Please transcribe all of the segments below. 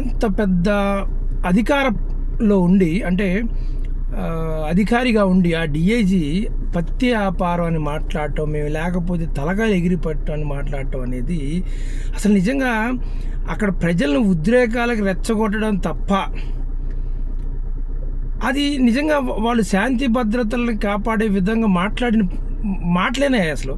అంత పెద్ద అధికారంలో ఉండి అంటే అధికారిగా ఉండి ఆ డిఐజీ పత్తి వ్యాపారం అని మాట్లాడటం మేము లేకపోతే తలకాయలు ఎగిరిపట్టడం అని మాట్లాడటం అనేది అసలు నిజంగా అక్కడ ప్రజలను ఉద్రేకాలకు రెచ్చగొట్టడం తప్ప అది నిజంగా వాళ్ళు శాంతి భద్రతలను కాపాడే విధంగా మాట్లాడిన మాటలేనే అసలు.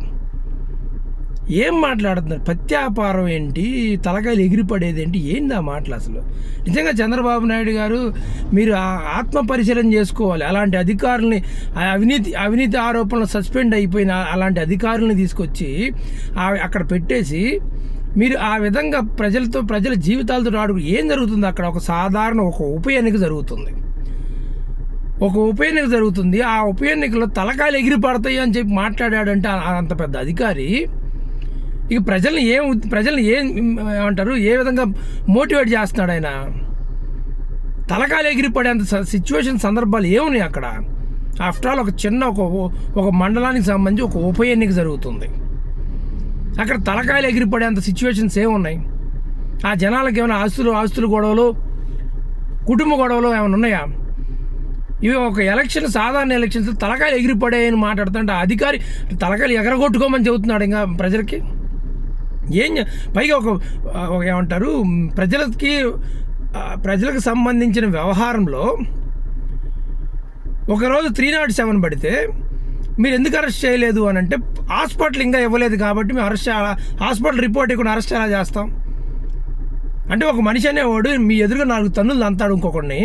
ఏం మాట్లాడుతున్నారు? ప్రత్యాపారం ఏంటి? తలకాయలు ఎగిరిపడేది ఏంటి? ఏంది ఆ మాటలు అసలు? నిజంగా చంద్రబాబు నాయుడు గారు మీరు ఆ ఆత్మ పరిశీలన చేసుకోవాలి. అలాంటి అధికారుల్ని ఆ అవినీతి అవినీతి ఆరోపణలు సస్పెండ్ అయిపోయిన అలాంటి అధికారుల్ని తీసుకొచ్చి అక్కడ పెట్టేసి మీరు ఆ విధంగా ప్రజలతో ప్రజల జీవితాలతో ఆడు ఏం జరుగుతుంది? అక్కడ ఒక సాధారణ ఒక ఉప ఎన్నిక జరుగుతుంది. ఒక ఉప ఎన్నిక జరుగుతుంది. ఆ ఉప ఎన్నికలో తలకాయలు ఎగిరిపడతాయి అని చెప్పి మాట్లాడాడంటే అంత పెద్ద అధికారి ఇక ప్రజల్ని ఏం ప్రజల్ని ఏం ఏమంటారు ఏ విధంగా మోటివేట్ చేస్తున్నాడు ఆయన? తలకాలు ఎగిరిపడేంత సిచ్యువేషన్ సందర్భాలు ఏమున్నాయి అక్కడ? ఆఫ్టర్ ఆల్ ఒక చిన్న ఒక ఒక మండలానికి సంబంధించి ఒక ఉప ఎన్నిక జరుగుతుంది. అక్కడ తలకాయలు ఎగిరిపడేంత సిచ్యువేషన్స్ ఏమున్నాయి? ఆ జనాలకు ఏమైనా ఆస్తులు ఆస్తులు గొడవలు కుటుంబ గొడవలు ఏమైనా ఉన్నాయా? ఇవి ఒక ఎలక్షన్ సాధారణ ఎలక్షన్స్ తలకాయలు ఎగిరిపడాయని మాట్లాడుతుంటే అధికారి తలకాయలు ఎగరగొట్టుకోమని చెబుతున్నాడు ఇంకా ప్రజలకి. ఏం పైగా ఒక ఏమంటారు ప్రజలకి ప్రజలకు సంబంధించిన వ్యవహారంలో ఒకరోజు త్రీ నాట్ సెవెన్ పడితే మీరు ఎందుకు అరెస్ట్ చేయలేదు అని అంటే హాస్పిటల్ ఇంకా ఇవ్వలేదు కాబట్టి మేము అరెస్ట్ చేయాలా హాస్పిటల్ రిపోర్ట్ ఇవ్వకుండా అరెస్ట్ ఎలా చేస్తాం? అంటే ఒక మనిషి అనేవాడు మీ ఎదురుగా నాలుగు తన్నులు అంతాడు ఇంకొకడిని.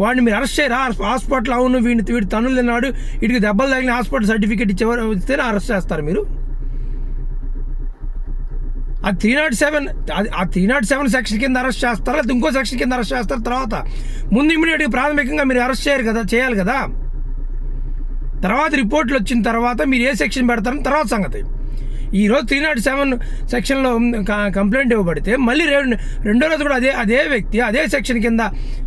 వాడిని మీరు అరెస్ట్ చేయరా? హాస్పిటల్ అవును వీడిని వీడి తన్నులు తిన్నాడు వీడికి దెబ్బలు తగిలిన హాస్పిటల్ సర్టిఫికేట్ ఇచ్చేవారు ఇస్తేనే అరెస్ట్ చేస్తారు మీరు. ఆ త్రీ నాట్ సెవెన్ ఆ త్రీ నాట్ సెవెన్ సెక్షన్ కింద అరెస్ట్ చేస్తారా? లేదా ఇంకో సెక్షన్ కింద అరెస్ట్ చేస్తారు? తర్వాత ముందు ఇమీడియట్గా ప్రాథమికంగా మీరు అరెస్ట్ చేయరు కదా చేయాలి కదా? తర్వాత రిపోర్ట్లు వచ్చిన తర్వాత మీరు ఏ సెక్షన్ పెడతారని తర్వాత సంగతి. ఈరోజు త్రీ నాట్ సెవెన్ సెక్షన్లో కంప్లైంట్ ఇవ్వబడితే మళ్ళీ రెండు రెండో రోజు కూడా అదే అదే వ్యక్తి అదే సెక్షన్ కింద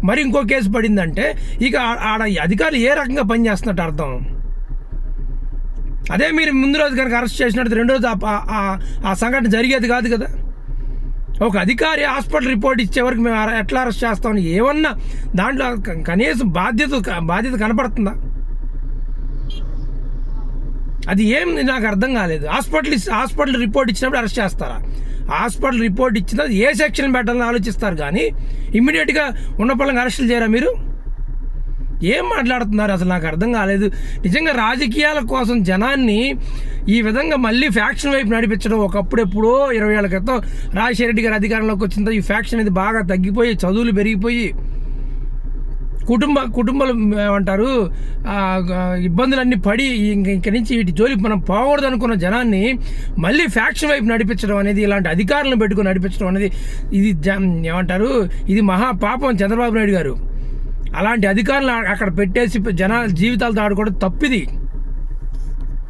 మరి ఇంకో కేసు పడిందంటే ఇక ఆడ ఈ అధికారులు ఏ రకంగా పనిచేస్తున్నట్టు అర్థం? అదే మీరు ముందు రోజు కనుక అరెస్ట్ చేసినట్టు రెండు రోజు ఆ- ఆ- సంఘటన జరిగేది కాదు కదా. ఒక అధికారి హాస్పిటల్ రిపోర్ట్ ఇచ్చే వరకు మేము ఎట్లా అరెస్ట్ చేస్తామని ఏమన్నా దాంట్లో కనీసం బాధ్యత బాధ్యత కనపడుతుందా? అది ఏం నాకు అర్థం కాలేదు. హాస్పిటల్ హాస్పిటల్ రిపోర్ట్ ఇచ్చినప్పుడు అరెస్ట్ చేస్తారా? హాస్పిటల్ రిపోర్ట్ ఇచ్చిన ఏ సెక్షన్ పెట్టాలని ఆలోచిస్తారు కానీ ఇమ్మీడియట్గా ఉన్న పళ్ళకి అరెస్టులు చేయరా మీరు? ఏం మాట్లాడుతున్నారు? అసలు నాకు అర్థం కాలేదు. నిజంగా రాజకీయాల కోసం జనాన్ని ఈ విధంగా మళ్ళీ ఫ్యాక్షన్ వైపు నడిపించడం ఒకప్పుడు ఎప్పుడో ఇరవై ఏళ్ళ క్రితం రాజశేఖర రెడ్డి గారి అధికారంలోకి వచ్చిన తర్వాత ఈ ఫ్యాక్షన్ అనేది బాగా తగ్గిపోయి చదువులు పెరిగిపోయి కుటుంబ కుటుంబాలు ఏమంటారు ఇబ్బందులన్నీ పడి ఇంక నుంచి వీటి జోలికి మనం పోకూడదు అనుకున్న జనాన్ని మళ్ళీ ఫ్యాక్షన్ వైపు నడిపించడం అనేది ఇలాంటి అధికారులను పెట్టుకుని నడిపించడం అనేది ఇది జ- ఏమంటారు ఇది మహా పాపం చంద్రబాబు నాయుడు గారు. అలాంటి అధికారులు అక్కడ పెట్టేసి జనాల జీవితాలతో ఆడుకోవడం తప్పిది.